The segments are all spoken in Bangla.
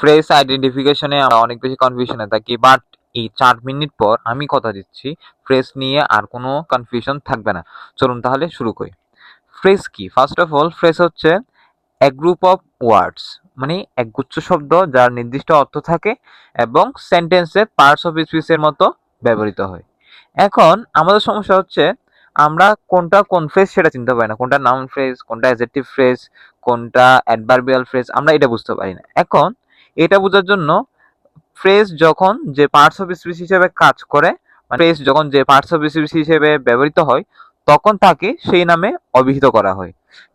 ফ্রেজ আইডেন্টিফিকেশনে আমরা অনেক বেশি কনফিউশনে থাকি বাট এই চার মিনিট পর আমি কথা দিচ্ছি ফ্রেজ নিয়ে আর কোনো কনফিউশন থাকবে না। চলুন তাহলে শুরু করি। ফ্রেজ কি? ফার্স্ট অফ অল ফ্রেজ হচ্ছে এক গ্রুপ অফ ওয়ার্ডস মানে একগুচ্ছ শব্দ যার নির্দিষ্ট অর্থ থাকে এবং সেন্টেন্সে পার্টস অফ স্পিচের মতো ব্যবহৃত হয়। এখন আমাদের সমস্যা হচ্ছে আমরা কোনটা কোন ফ্রেজ সেটা চিনতে পারি না, কোনটা নাউন ফ্রেজ কোনটা অ্যাজেক্টিভ ফ্রেজ কোনটা অ্যাডভার্বিয়াল ফ্রেজ আমরা এটা বুঝতে পারি না। এখন এটা বোঝার জন্য ফ্রেজ যখন যে পার্টস অফ স্পিচ হিসেবে কাজ করে মানে ফ্রেজ যখন যে পার্টস অফ স্পিচ হিসেবে ব্যবহৃত হয়, তখন তাকে সেই নামে অভিহিত করা হয়।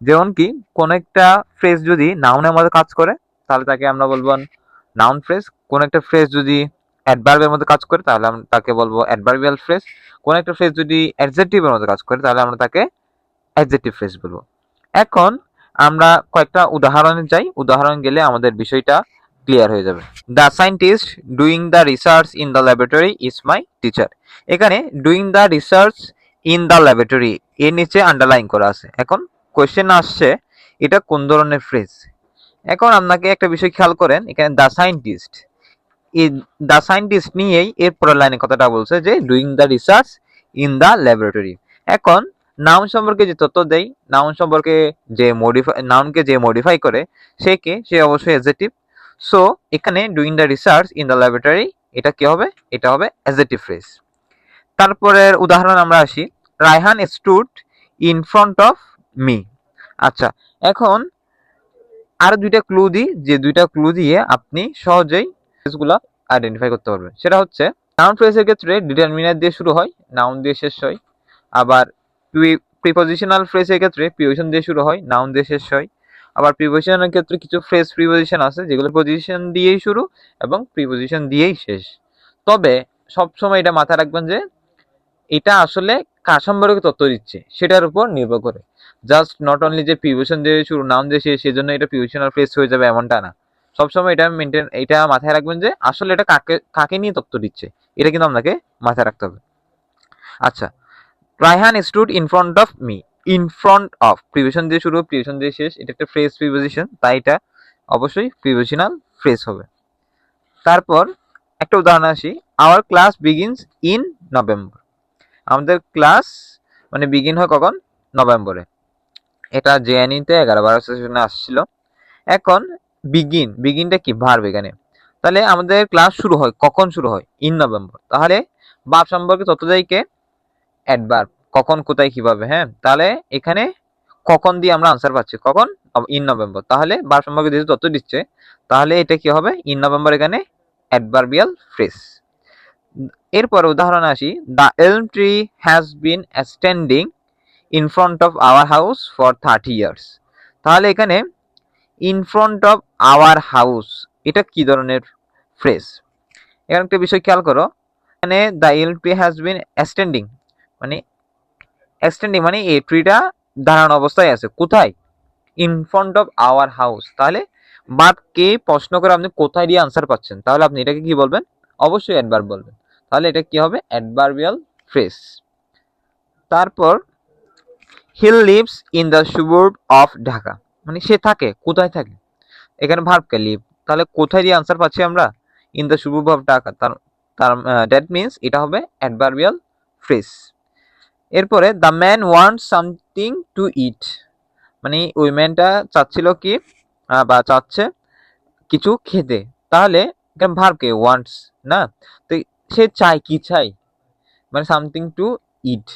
যেমন কি, কোন একটা ফ্রেজ যদি নাউনের মধ্যে কাজ করে, তাহলে তাকে আমরা বলব নাউন ফ্রেজ কোন একটা ফ্রেজ যদি অ্যাডভার্বের মধ্যে কাজ করে, তাহলে আমরা তাকে বলব অ্যাডভার্বিয়াল ফ্রেজ কোন একটা ফ্রেজ যদি অ্যাডজেক্টিভের মধ্যে কাজ করে, তাহলে আমরা তাকে অ্যাডজেক্টিভ ফ্রেজ বলব। এখন আমরা কয়েকটা উদাহরণে যাই উদাহরণ গেলে আমাদের বিষয়টা ক্লিয়ার হয়ে যাবে। The scientist doing the research in the laboratory is my teacher এখানে doing the research in the laboratory এর নিচে আন্ডারলাইন করা আছে। এখন কোয়েশ্চেন আসছে, এটা কোন ধরনের ফ্রেজ এখন আপনাকে একটা বিষয় খেয়াল করেন, এখানে দ্য সায়েন্টিস্ট দ্য সায়েন্টিস্ট নিয়েই এর পরের লাইনে কথাটা বলছে যে doing the research in the laboratory এখন নাউন সম্পর্কে যে তথ্য দেয় নাউন সম্পর্কে যে মডিফাই নাউনকে যে মডিফাই করে, সে কে? সে অবশ্যই অ্যাজেটিভ সো এখানে doing the research in the laboratory এটা কি হবে? এটা হবে অ্যাজেটিভ ফ্রেজ তারপরের উদাহরণ আমরা আসি। Raihan stood in front of me আচ্ছা এখন আর দুইটা ক্লু দিই। যে দুইটা ক্লু দিয়ে আপনি সহজেই ফ্রেজগুলো আইডেন্টিফাই করতে পারবেন। সেটা হচ্ছে নাউন ফ্রেজের ক্ষেত্রে ডিটারমিনার দিয়ে শুরু হয় নাউন দিয়ে শেষ হয়। আবার প্রিপোজিশনাল ফ্রেজের ক্ষেত্রে প্রিপোজিশন দিয়ে শুরু হয় নাউন দিয়ে শেষ হয়। আবার প্রিপোজিশনের ক্ষেত্রে কিছু ফ্রেজ প্রিপোজিশন আছে, যেগুলো পজিশন দিয়েই শুরু এবং প্রিপোজিশন দিয়েই শেষ। তবে সবসময় এটা মাথায় রাখবেন যে, এটা আসলে কার সম্পর্কে তথ্য দিচ্ছে, সেটার উপর নির্ভর করে। জাস্ট নট অনলি যে প্রিপোজিশন দিয়ে শুরু, নাম দিয়ে শেষ, সেজন্য এটা প্রিপোজিশনাল ফ্রেজ হয়ে যাবে এমনটা না। সবসময় এটা মেনটেন এটা মাথায় রাখবেন যে, আসলে এটা কাকে কাকে নিয়ে তথ্য দিচ্ছে, এটা কিন্তু আপনাকে মাথায় রাখতে হবে। আচ্ছা Raihan stood in front of me in front of preposition দিয়ে শুরু প্রিপোজিশন দিয়ে শেষ, এটা একটা ফ্রেজ প্রিপোজিশন তাই এটা অবশ্যই প্রিপোজিশনাল ফ্রেজ হবে। তারপর একটা উদাহরণ আসি our class begins in November আমাদের ক্লাস মানে বিগিন হয় কখন? নভেম্বরে এটা জেএনইতে এগারো বারো সেশনে আসছিল। এখন বিগিন বিগিনটা কি? ভার্ব এখানে। তাহলে আমাদের ক্লাস শুরু হয়, কখন শুরু হয়? ইন নভেম্বর তাহলে বাপ সম্পর্কে তত কে? অ্যাডভার্ব কখন, কোথায়, কীভাবে হ্যাঁ? তাহলে এখানে কখন দিয়ে আমরা আনসার পাচ্ছি? কখন? ইন নভেম্বর তাহলে বার সম্পর্কে যেহেতু তথ্য দিচ্ছে, তাহলে এটা কি হবে? ইন নভেম্বর এখানে অ্যাডভার্বিয়াল ফ্রেস এরপরে উদাহরণ আসি। The elm tree has been standing in front of our house for thirty years তাহলে এখানে in front of our house এটা কি ধরনের ফ্রেস এখানে একটা বিষয় খেয়াল করো। এখানে the elm tree has been standing মানে এক্সটেন্ডিং মানে এই ট্রিটা দাঁড়ানো অবস্থায় আছে। কোথায়? In front of our house তাহলে কে প্রশ্ন করে আপনি কোথায় দিয়ে আনসার পাচ্ছেন? তাহলে আপনি এটাকে কি বলবেন? অবশ্যই অ্যাডভার্ব বলবেন। তাহলে এটা কি হবে? অ্যাডভার্বিয়াল ফ্রেস তারপর he lives in the suburb of Dhaka মানে সে থাকে, কোথায় থাকে? এখানে ভার্বকে লিভ তাহলে কোথায় দিয়ে আনসার পাচ্ছি আমরা? In the suburb of Dhaka তার তার দ্যাট মিনস এটা হবে অ্যাডভার্বিয়াল ফ্রেস এরপরে the man want something to eat মানে ওই ম্যানটা চাচ্ছিল কি বা চাচ্ছে কিছু খেতে। তাহলে ভার্বকে ওয়ান্টস না? তো সে চাই কি চাই মানে সামথিং টু ইট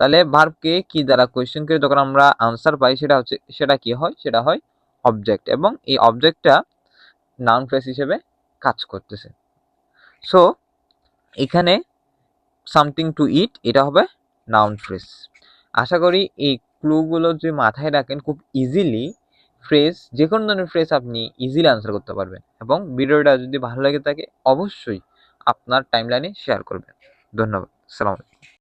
তাহলে ভার্বকে কি দ্বারা কোয়েশ্চেন করে যখন আমরা আনসার পাই, সেটা হচ্ছে, সেটা কি হয়? সেটা হয় অবজেক্ট এবং এই অবজেক্টটা নাউন ফ্রেস হিসেবে কাজ করতেছে। সো এখানে সামথিং টু ইট এটা হবে নাউন ফ্রেজ। আশা করি এই ক্লুগুলো যদি মাথায় রাখেন, খুব ইজিলি ফ্রেজ যে কোনো ধরনের ফ্রেজ আপনি ইজিলি আনসার করতে পারবেন এবং ভিডিওটা যদি ভালো লাগে থাকে, অবশ্যই আপনার টাইমলাইনে শেয়ার করবেন। ধন্যবাদ। সালাম